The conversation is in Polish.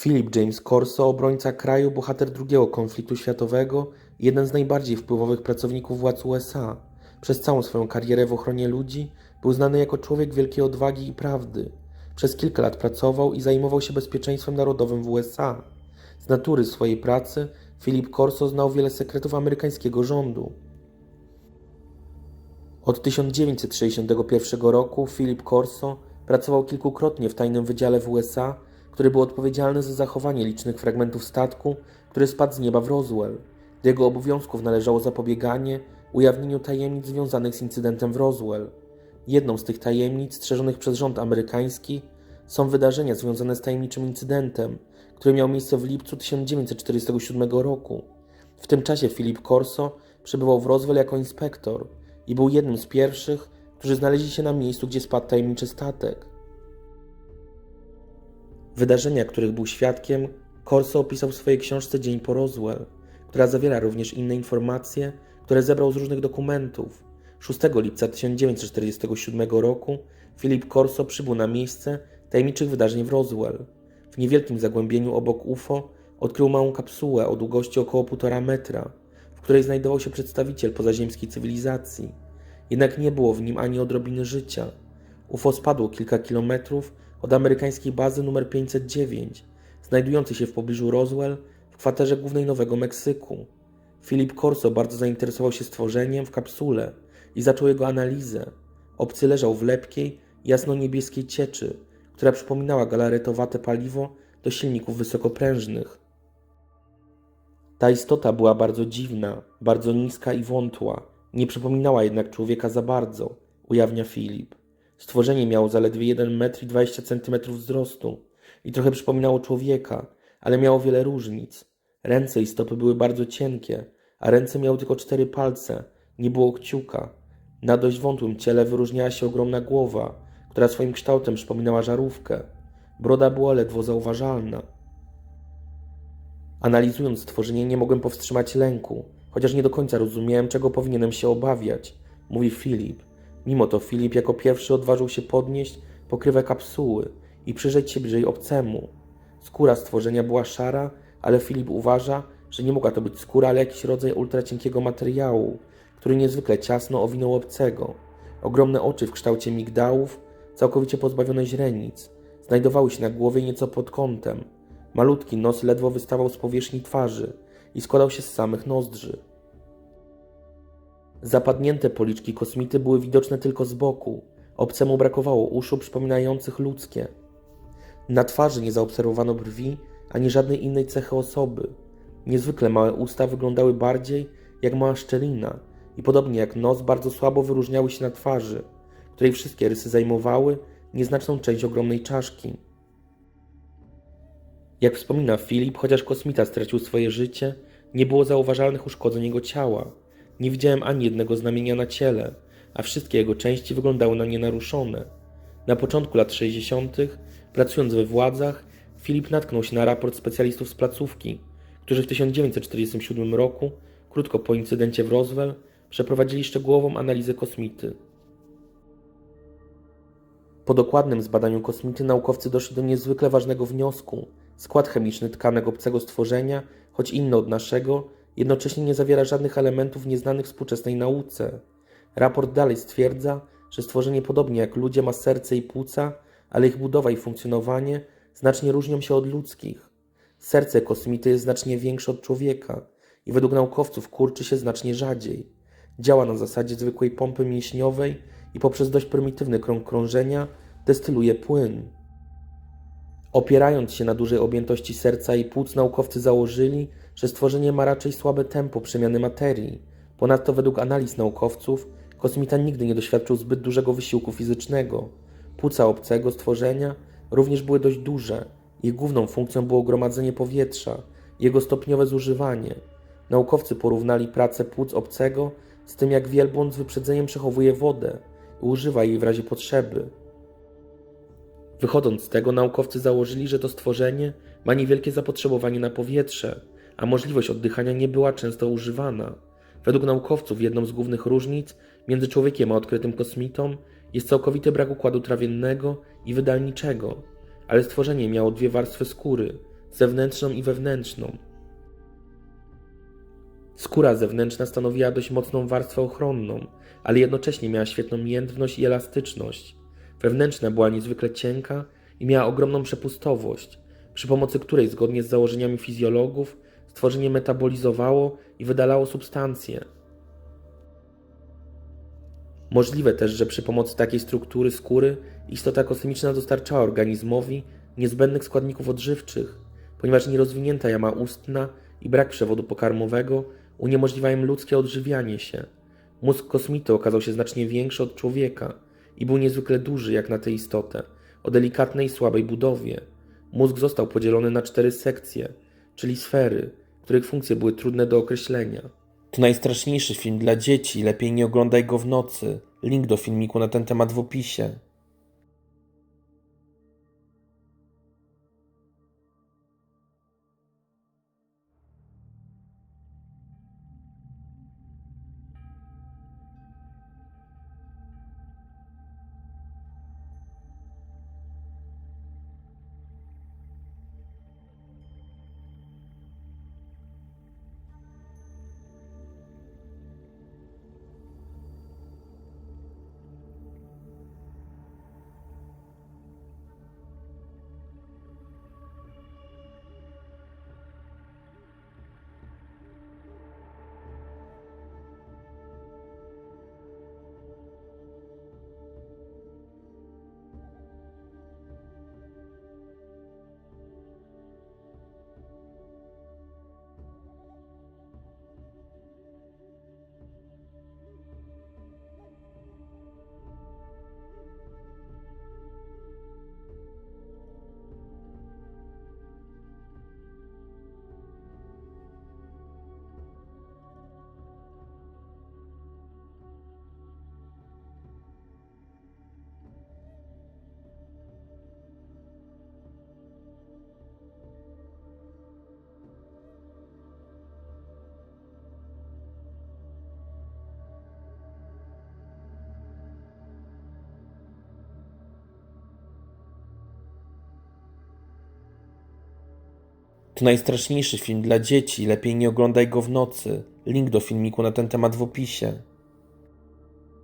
Philip James Corso, obrońca kraju, bohater drugiego konfliktu światowego, jeden z najbardziej wpływowych pracowników władz USA. Przez całą swoją karierę w ochronie ludzi był znany jako człowiek wielkiej odwagi i prawdy. Przez kilka lat pracował i zajmował się bezpieczeństwem narodowym w USA. Z natury swojej pracy Philip Corso znał wiele sekretów amerykańskiego rządu. Od 1961 roku Philip Corso pracował kilkukrotnie w tajnym wydziale w USA, który był odpowiedzialny za zachowanie licznych fragmentów statku, który spadł z nieba w Roswell. Do jego obowiązków należało zapobieganie ujawnieniu tajemnic związanych z incydentem w Roswell. Jedną z tych tajemnic strzeżonych przez rząd amerykański są wydarzenia związane z tajemniczym incydentem, który miał miejsce w lipcu 1947 roku. W tym czasie Philip Corso przebywał w Roswell jako inspektor i był jednym z pierwszych, którzy znaleźli się na miejscu, gdzie spadł tajemniczy statek. Wydarzenia, których był świadkiem, Corso opisał w swojej książce Dzień po Roswell, która zawiera również inne informacje, które zebrał z różnych dokumentów. 6 lipca 1947 roku Philip Corso przybył na miejsce tajemniczych wydarzeń w Roswell. W niewielkim zagłębieniu obok UFO odkrył małą kapsułę o długości około 1,5 metra, w której znajdował się przedstawiciel pozaziemskiej cywilizacji. Jednak nie było w nim ani odrobiny życia. UFO spadło kilka kilometrów od amerykańskiej bazy numer 509, znajdującej się w pobliżu Roswell w kwaterze głównej Nowego Meksyku. Philip Corso bardzo zainteresował się stworzeniem w kapsule i zaczął jego analizę. Obcy leżał w lepkiej, jasno-niebieskiej cieczy, która przypominała galaretowate paliwo do silników wysokoprężnych. Ta istota była bardzo dziwna, bardzo niska i wątła, nie przypominała jednak człowieka za bardzo, ujawnia Filip. Stworzenie miało zaledwie 1 metr i 20 cm wzrostu i trochę przypominało człowieka, ale miało wiele różnic. Ręce i stopy były bardzo cienkie, a ręce miały tylko cztery palce, nie było kciuka. Na dość wątłym ciele wyróżniała się ogromna głowa, która swoim kształtem przypominała żarówkę. Broda była ledwo zauważalna. Analizując stworzenie, nie mogłem powstrzymać lęku, chociaż nie do końca rozumiałem, czego powinienem się obawiać, mówi Filip. Mimo to Filip jako pierwszy odważył się podnieść pokrywę kapsuły i przyjrzeć się bliżej obcemu. Skóra stworzenia była szara, ale Filip uważa, że nie mogła to być skóra, ale jakiś rodzaj ultracienkiego materiału, który niezwykle ciasno owinął obcego. Ogromne oczy w kształcie migdałów, całkowicie pozbawione źrenic, znajdowały się na głowie nieco pod kątem. Malutki nos ledwo wystawał z powierzchni twarzy i składał się z samych nozdrzy. Zapadnięte policzki kosmity były widoczne tylko z boku. Obcemu brakowało uszu przypominających ludzkie. Na twarzy nie zaobserwowano brwi ani żadnej innej cechy osoby. Niezwykle małe usta wyglądały bardziej jak mała szczelina i podobnie jak nos bardzo słabo wyróżniały się na twarzy, której wszystkie rysy zajmowały nieznaczną część ogromnej czaszki. Jak wspomina Filip, chociaż kosmita stracił swoje życie, nie było zauważalnych uszkodzeń jego ciała. Nie widziałem ani jednego znamienia na ciele, a wszystkie jego części wyglądały na nienaruszone. Na początku lat 60., pracując we władzach, Filip natknął się na raport specjalistów z placówki, którzy w 1947 roku, krótko po incydencie w Roswell, przeprowadzili szczegółową analizę kosmity. Po dokładnym zbadaniu kosmity naukowcy doszli do niezwykle ważnego wniosku. Skład chemiczny tkanek obcego stworzenia, choć inny od naszego, jednocześnie nie zawiera żadnych elementów nieznanych współczesnej nauce. Raport dalej stwierdza, że stworzenie podobnie jak ludzie ma serce i płuca, ale ich budowa i funkcjonowanie znacznie różnią się od ludzkich. Serce kosmity jest znacznie większe od człowieka i według naukowców kurczy się znacznie rzadziej. Działa na zasadzie zwykłej pompy mięśniowej i poprzez dość prymitywny krąg krążenia destyluje płyn. Opierając się na dużej objętości serca i płuc, naukowcy założyli, że stworzenie ma raczej słabe tempo przemiany materii. Ponadto, według analiz naukowców, kosmita nigdy nie doświadczył zbyt dużego wysiłku fizycznego. Płuca obcego stworzenia również były dość duże. Ich główną funkcją było gromadzenie powietrza, jego stopniowe zużywanie. Naukowcy porównali pracę płuc obcego z tym, jak wielbłąd z wyprzedzeniem przechowuje wodę i używa jej w razie potrzeby. Wychodząc z tego, naukowcy założyli, że to stworzenie ma niewielkie zapotrzebowanie na powietrze, a możliwość oddychania nie była często używana. Według naukowców jedną z głównych różnic między człowiekiem a odkrytym kosmitą jest całkowity brak układu trawiennego i wydalniczego, ale stworzenie miało dwie warstwy skóry, zewnętrzną i wewnętrzną. Skóra zewnętrzna stanowiła dość mocną warstwę ochronną, ale jednocześnie miała świetną miętność i elastyczność. Wewnętrzna była niezwykle cienka i miała ogromną przepustowość, przy pomocy której, zgodnie z założeniami fizjologów, stworzenie metabolizowało i wydalało substancje. Możliwe też, że przy pomocy takiej struktury skóry istota kosmiczna dostarczała organizmowi niezbędnych składników odżywczych, ponieważ nierozwinięta jama ustna i brak przewodu pokarmowego uniemożliwiają ludzkie odżywianie się. Mózg kosmity okazał się znacznie większy od człowieka i był niezwykle duży jak na tę istotę, o delikatnej i słabej budowie. Mózg został podzielony na cztery sekcje, czyli sfery, których funkcje były trudne do określenia. To najstraszniejszy film dla dzieci, lepiej nie oglądaj go w nocy. Link do filmiku na ten temat w opisie. To najstraszniejszy film dla dzieci, lepiej nie oglądaj go w nocy. Link do filmiku na ten temat w opisie.